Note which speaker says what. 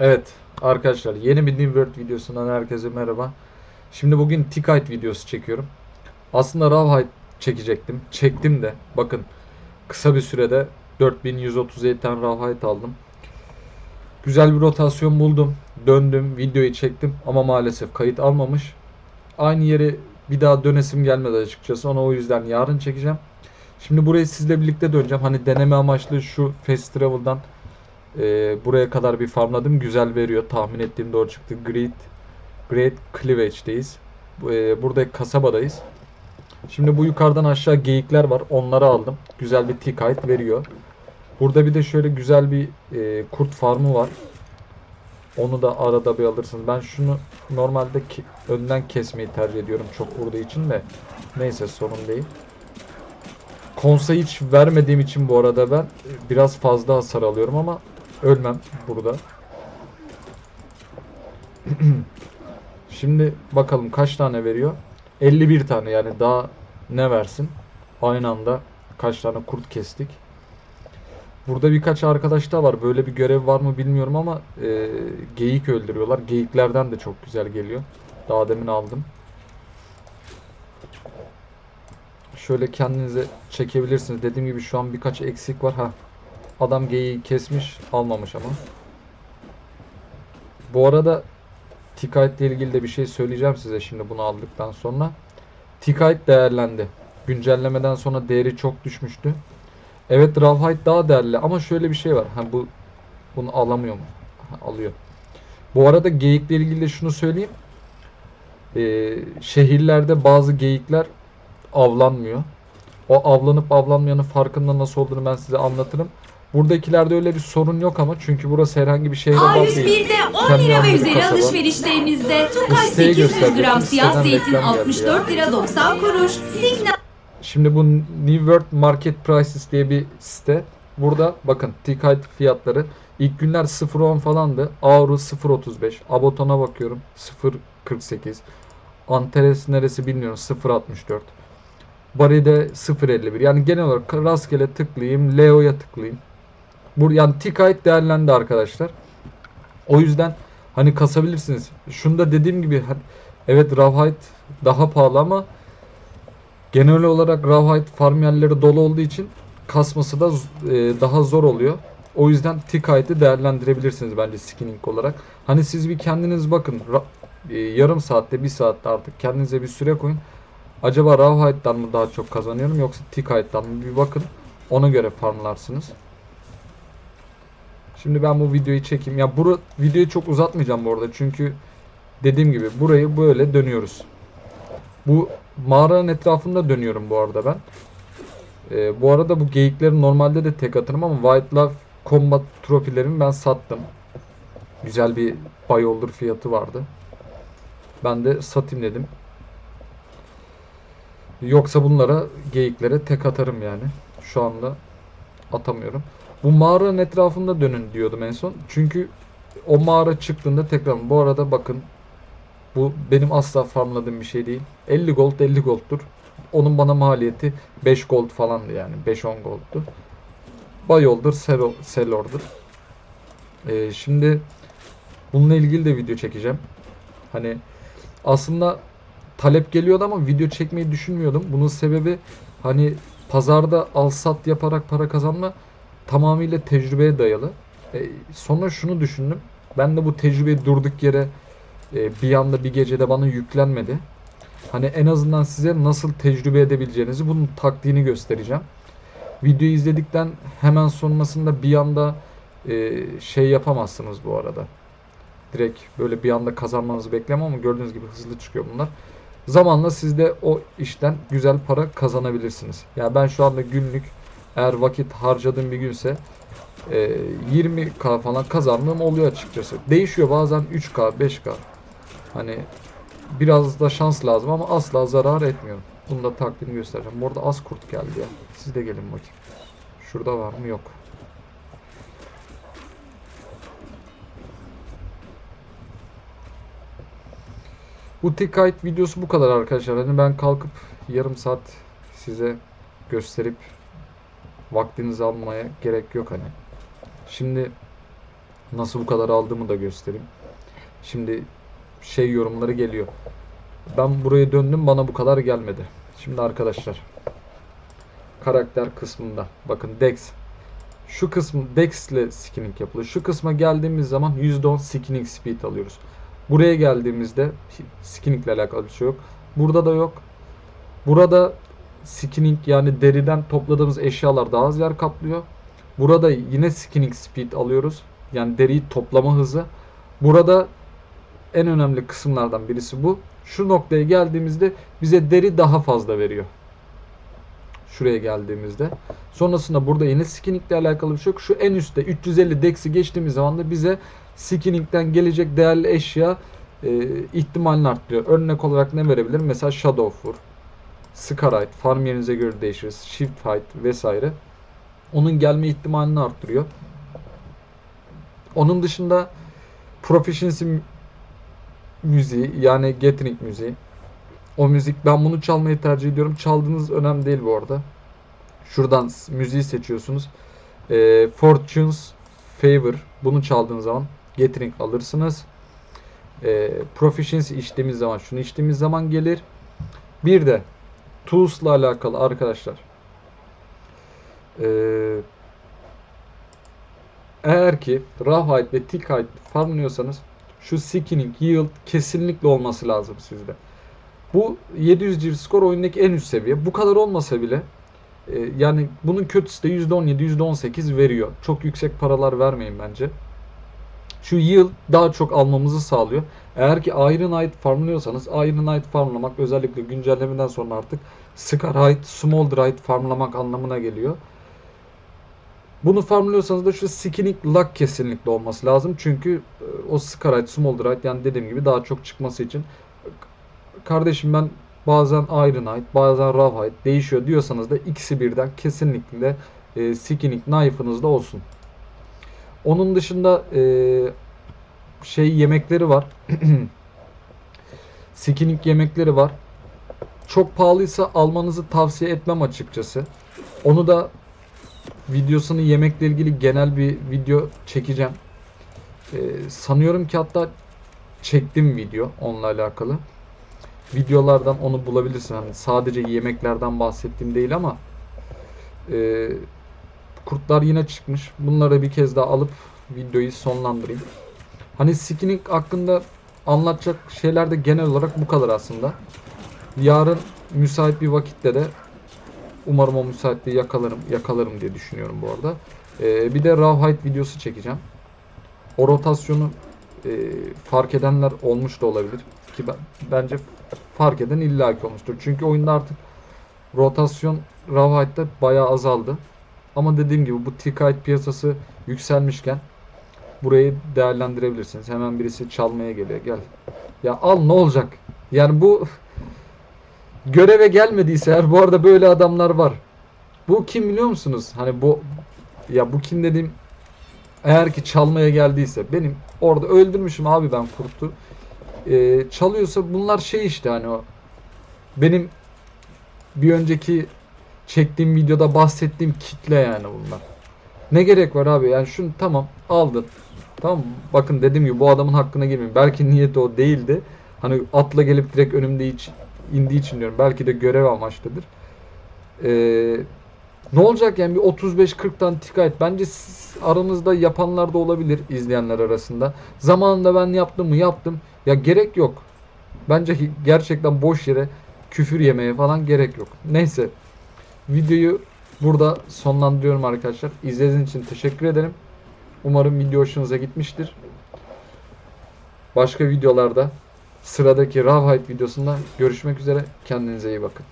Speaker 1: Evet arkadaşlar yeni bir New World videosundan herkese merhaba. Şimdi bugün Tikite videosu çekiyorum. Aslında Rawhide çekecektim. Çektim de bakın kısa bir sürede 4137 tane Rawhide aldım. Güzel bir rotasyon buldum. Döndüm videoyu çektim ama maalesef kayıt almamış. Aynı yeri bir daha dönesim gelmedi açıkçası. Ona o yüzden yarın çekeceğim. Şimdi burayı sizle birlikte döneceğim. Hani deneme amaçlı şu Fast Travel'dan ee, buraya kadar bir farmladım. Güzel veriyor. Tahmin ettiğim doğru çıktı. Great Great Cleavage'deyiz. E, burada kasabadayız. Şimdi bu yukarıdan aşağı geyikler var. Onları aldım. Güzel bir Tikite veriyor. Burada bir de şöyle güzel bir e, kurt farmı var. Onu da arada bir alırsınız. Ben şunu normalde ki, önden kesmeyi tercih ediyorum çok vurduğu için de. Neyse sorun değil. Konsa hiç vermediğim için bu arada ben e, biraz fazla hasar alıyorum ama ölmem burada. Şimdi bakalım kaç tane veriyor? 51 tane yani daha ne versin? Aynı anda kaç tane kurt kestik. Burada birkaç arkadaş da var. Böyle bir görev var mı bilmiyorum ama e, geyik öldürüyorlar. Geyiklerden de çok güzel geliyor. Daha demin aldım. Şöyle kendinize çekebilirsiniz. Dediğim gibi şu an birkaç eksik var. Ha. Adam geyiği kesmiş, almamış ama. Bu arada Tikite ile ilgili de bir şey söyleyeceğim size şimdi bunu aldıktan sonra. Tikite değerlendi. Güncellemeden sonra değeri çok düşmüştü. Evet Rawhide daha değerli ama şöyle bir şey var. Ha bu bunu alamıyor mu? Alıyor. Bu arada geyikle ilgili de şunu söyleyeyim. Ee, şehirlerde bazı geyikler avlanmıyor. O avlanıp avlanmayanın farkında nasıl olduğunu ben size anlatırım. Buradakilerde öyle bir sorun yok ama çünkü burası herhangi bir şehre bağlı değil.
Speaker 2: A101'de 10
Speaker 1: Kendi
Speaker 2: lira ve üzeri
Speaker 1: kasaba.
Speaker 2: alışverişlerimizde
Speaker 1: İsteği
Speaker 2: 800
Speaker 1: gösterdi.
Speaker 2: gram siyah zeytin
Speaker 1: reklam geldi
Speaker 2: 64 lira 90 kuruş. Signal
Speaker 1: Şimdi bu New World Market Prices diye bir site. Burada bakın Tikite fiyatları ilk günler 0.10 falandı. Avro 0.35. Aboton'a bakıyorum 0.48. Antares neresi bilmiyorum 0.64. Bari'de 0.51. Yani genel olarak rastgele tıklayayım. Leo'ya tıklayayım. Bu yani Tikite değerlendi arkadaşlar. O yüzden hani kasabilirsiniz. Şunu da dediğim gibi evet Rawhide daha pahalı ama Genel olarak Rawhide farm yerleri dolu olduğu için kasması da e, daha zor oluyor. O yüzden Tikite'ı değerlendirebilirsiniz bence skinning olarak. Hani siz bir kendiniz bakın ra- e, yarım saatte bir saatte artık kendinize bir süre koyun. Acaba Rawhide'dan mı daha çok kazanıyorum yoksa Tikite'dan mı bir bakın. Ona göre farmlarsınız. Şimdi ben bu videoyu çekeyim. Ya bu videoyu çok uzatmayacağım bu arada çünkü dediğim gibi burayı böyle dönüyoruz. Bu mağaranın etrafında dönüyorum bu arada ben. Ee, bu arada bu geyikleri normalde de tek atarım ama Wildlife Combat trofilerimi ben sattım. Güzel bir buy fiyatı vardı. Ben de satayım dedim. Yoksa bunlara geyiklere tek atarım yani. Şu anda atamıyorum. Bu mağaranın etrafında dönün diyordum en son. Çünkü o mağara çıktığında tekrar bu arada bakın bu benim asla farmladığım bir şey değil. 50 gold 50 gold'tur. Onun bana maliyeti 5 gold falandı yani. 5-10 gold'tu. Bayoldur, Selo, Selor'dur. Ee, şimdi bununla ilgili de video çekeceğim. Hani aslında talep geliyordu ama video çekmeyi düşünmüyordum. Bunun sebebi hani pazarda al sat yaparak para kazanma tamamıyla tecrübeye dayalı. Ee, sonra şunu düşündüm. Ben de bu tecrübeyi durduk yere e, bir anda bir gecede bana yüklenmedi. Hani en azından size nasıl tecrübe edebileceğinizi bunun taktiğini göstereceğim. Videoyu izledikten hemen sonrasında bir anda e, şey yapamazsınız bu arada. Direkt böyle bir anda kazanmanızı beklemem ama gördüğünüz gibi hızlı çıkıyor bunlar. Zamanla siz de o işten güzel para kazanabilirsiniz. Yani ben şu anda günlük eğer vakit harcadığım bir günse e, 20k falan kazandığım oluyor açıkçası. Değişiyor bazen 3k 5k. Hani biraz da şans lazım ama asla zarar etmiyorum. Bunu da taktiğini göstereceğim. Bu arada az kurt geldi ya. Siz de gelin bakayım. Şurada var mı? Yok. Bu Tikite videosu bu kadar arkadaşlar. Hani ben kalkıp yarım saat size gösterip vaktinizi almaya gerek yok hani. Şimdi Nasıl bu kadar aldığımı da göstereyim. Şimdi şey yorumları geliyor. Ben buraya döndüm bana bu kadar gelmedi. Şimdi arkadaşlar karakter kısmında bakın Dex şu kısmı Dex ile skinning yapılıyor. Şu kısma geldiğimiz zaman %10 skinning speed alıyoruz. Buraya geldiğimizde skinning ile alakalı bir şey yok. Burada da yok. Burada skinning yani deriden topladığımız eşyalar daha az yer kaplıyor. Burada yine skinning speed alıyoruz. Yani deriyi toplama hızı. Burada en önemli kısımlardan birisi bu. Şu noktaya geldiğimizde bize deri daha fazla veriyor. Şuraya geldiğimizde. Sonrasında burada yine skinning ile alakalı bir şey yok. Şu en üstte 350 dex'i geçtiğimiz zaman da bize skinning'den gelecek değerli eşya e, ihtimalini arttırıyor. Örnek olarak ne verebilir? Mesela Shadow Fur, Scarite, farm yerinize göre değişir, Shift Height vesaire. Onun gelme ihtimalini arttırıyor. Onun dışında Proficiency mü- müziği yani Gathering müziği. O müzik ben bunu çalmayı tercih ediyorum. Çaldığınız önemli değil bu arada. Şuradan müziği seçiyorsunuz. Ee, Fortunes Favor bunu çaldığınız zaman Gathering alırsınız. Ee, Proficiency içtiğimiz zaman şunu içtiğimiz zaman gelir. Bir de Tools'la alakalı arkadaşlar. Ee, eğer ki Rawhide ve Tickite farmlıyorsanız şu Skinning Yield kesinlikle olması lazım sizde. Bu 700 civ skor oyundaki en üst seviye. Bu kadar olmasa bile e, yani bunun kötüsü de %17, %18 veriyor. Çok yüksek paralar vermeyin bence. Şu yield daha çok almamızı sağlıyor. Eğer ki Ironite farmlıyorsanız Ironite farmlamak özellikle güncellemeden sonra artık Scarite, Smolderite farmlamak anlamına geliyor. Bunu farmlıyorsanız da şu Skinning Luck kesinlikle olması lazım. Çünkü e, o Scarite, Smolderite yani dediğim gibi daha çok çıkması için kardeşim ben bazen Ironite, bazen Rawhide değişiyor diyorsanız da ikisi birden kesinlikle e, Skinning Knife'ınızda olsun. Onun dışında e, şey yemekleri var. Skinning yemekleri var. Çok pahalıysa almanızı tavsiye etmem açıkçası. Onu da videosunu yemekle ilgili genel bir video çekeceğim. Ee, sanıyorum ki hatta çektim video onunla alakalı. Videolardan onu bulabilirsin. Hani sadece yemeklerden bahsettiğim değil ama e, kurtlar yine çıkmış. Bunları bir kez daha alıp videoyu sonlandırayım. Hani skinning hakkında anlatacak şeyler de genel olarak bu kadar aslında. Yarın müsait bir vakitte de umarım o müsaitliği yakalarım yakalarım diye düşünüyorum bu arada. Ee, bir de Rawhide videosu çekeceğim. O rotasyonu e, fark edenler olmuş da olabilir ki ben, bence fark eden illaki olmuştur. Çünkü oyunda artık rotasyon Rawhide'da bayağı azaldı. Ama dediğim gibi bu T-Kite piyasası yükselmişken burayı değerlendirebilirsiniz. Hemen birisi çalmaya geliyor. Gel. Ya al ne olacak? Yani bu göreve gelmediyse eğer bu arada böyle adamlar var. Bu kim biliyor musunuz? Hani bu ya bu kim dediğim eğer ki çalmaya geldiyse benim orada öldürmüşüm abi ben kurtu. Ee, çalıyorsa bunlar şey işte hani o benim bir önceki çektiğim videoda bahsettiğim kitle yani bunlar. Ne gerek var abi? Yani şunu tamam aldın. Tamam? Bakın dediğim gibi bu adamın hakkına girmeyin. Belki niyeti o değildi. Hani atla gelip direkt önümde hiç indiği için diyorum. Belki de görev amaçlıdır. Ee, ne olacak yani bir 35-40 tane tikayet. Bence siz aranızda yapanlar da olabilir izleyenler arasında. Zamanında ben yaptım mı yaptım. Ya gerek yok. Bence gerçekten boş yere küfür yemeye falan gerek yok. Neyse. Videoyu burada sonlandırıyorum arkadaşlar. İzlediğiniz için teşekkür ederim. Umarım video hoşunuza gitmiştir. Başka videolarda sıradaki Rawhide videosunda görüşmek üzere. Kendinize iyi bakın.